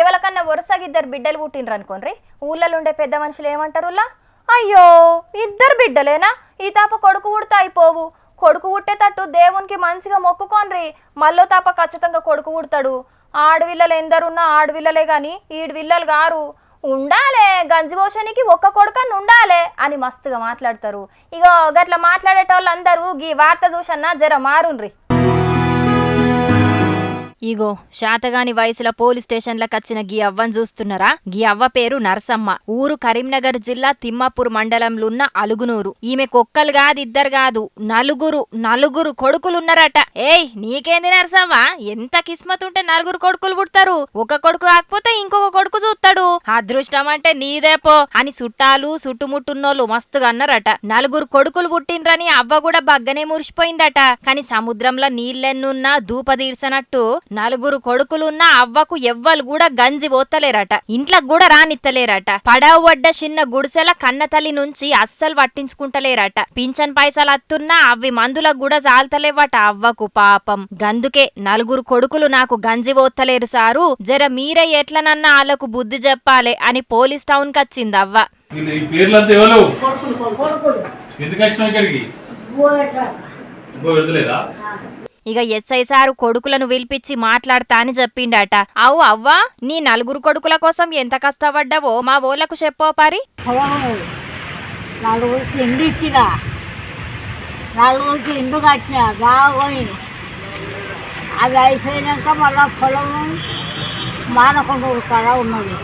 ఎవరికన్నా వరుసగా ఇద్దరు బిడ్డలు పుట్టిండ్రు అనుకోండి ఊళ్ళలో ఉండే పెద్ద మనుషులు ఏమంటారులా అయ్యో ఇద్దరు బిడ్డలేనా? ఈ తాప కొడుకు పుడితే అయిపోవు. కొడుకు పుట్టేటట్టు దేవునికి మంచిగా మొక్కుకోండి మళ్ళో తాప ఖచ్చితంగా కొడుకు పుడతాడు. ఆడవిల్లలు ఎందరున్నా ఆడవిల్లలే గాని ఈడవిల్లలు గారు. ఉండాలే గంజిభోషనికి ఒక్క కొడుకని ఉండాలే అని మస్తుగా మాట్లాడతారు. ఇగో గట్ల మాట్లాడేటోళ్ళందరూ గీ వార్త చూసన్నా జర మారుండ్రి. ఇగో శాతగాని వయసుల పోలీస్ స్టేషన్లకు వచ్చిన గీ అవ్వని చూస్తున్నారా? గీ అవ్వ పేరు నరసమ్మ. ఊరు కరీంనగర్ జిల్లా తిమ్మాపూర్ మండలంలో ఉన్న అలుగునూరు. ఈమె కొక్కలు కాదు ఇద్దరు కాదు. నలుగురు నలుగురు కొడుకులున్నారట. ఏయ్ నీకేంది నరసమ్మ? ఎంత కిస్మత్ ఉంటే నలుగురు కొడుకులు పుడతారు. ఒక కొడుకు కాకపోతే ఇంకొక కొడుకు చూస్తాడు అదృష్టం అంటే నీదేపో అని చుట్టాలు చుట్టుముట్టున్నోళ్ళు మస్తుగా అన్నారట. నలుగురు కొడుకులు పుట్టిండ్రని అవ్వ కూడా బగ్గనే మురిసిపోయిందట. కాని సముద్రంలో నీళ్ళెన్నున్నా దూప తీర్చనట్టు నలుగురు కొడుకులున్నా అవ్వకు ఎవ్వరు కూడా గంజి పోతలేరట ఇంట్లో కూడా రానిత్తలేరట. పడవ వడ్డ చిన్న గుడిసెల కన్నతల్లి నుంచి అస్సలు పట్టించుకుంటలేరట. పింఛన్ పైసలు అత్తున్నా అవి మందులకు కూడా చాలతలేవట అవ్వకు పాపం. గందుకే నలుగురు కొడుకులు నాకు గంజి పోతలేరు సారు. జర మీరే ఎట్లనన్నా వాళ్ళకు బుద్ధి చెప్పాలే అని పోలీస్ టౌన్ కచ్చింది అవ్వ ఇంకో ఎస్ఐ సారు కొడుకులను పిలిపించి మాట్లాడతా అని చెప్పిండట. అవు అవ్వా నీ నలుగురు కొడుకుల కోసం ఎంత కష్టపడ్డావో మా ఓలకు చెప్పో పారి. నలుగురికి ఎండు ఇచ్చిరా నలుగురికి ఎండు కట్టిన. బాగా పోయింది అది అయిపోయినాక మళ్ళా పొలం మానకుండా కాడ ఉన్నది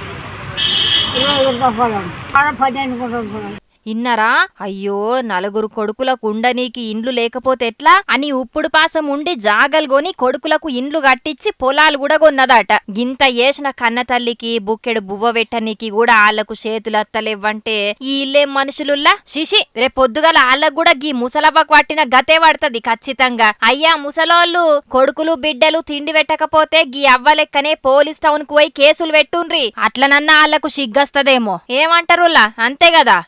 ఇరవై గుంట పొలం ఆడ పన్నెండు గుంటల పొలం ఇన్నరా? అయ్యో నలుగురు కొడుకులకు ఉండనీకి ఇండ్లు లేకపోతే ఎట్లా? అని ఉప్పుడు పాసం ఉండి జాగలు కొని కొడుకులకు ఇండ్లు కట్టించి పొలాలు కూడా కొన్నదట. గింత ఏసిన కన్న తల్లికి బుక్కెడు బువ్వ పెట్టనీకి కూడా ఆళ్ళకు చేతులత్తలేవ్వంటే ఈ ఇల్లేం మనుషులుల్లా? శిషి రేపొద్దుగల ఆళ్ళకు కూడా గీ ముసలవ్వకు పట్టిన గతే పడుతుంది ఖచ్చితంగా. అయ్యా ముసలోళ్ళు కొడుకులు బిడ్డలు తిండి పెట్టకపోతే గీ అవ్వలెక్కనే పోలీస్ టౌన్కు పోయి కేసులు పెట్టుండ్రి. అట్లనన్నా ఆళ్ళకు సిగ్గస్తదేమో ఏమంటారులా అంతే కదా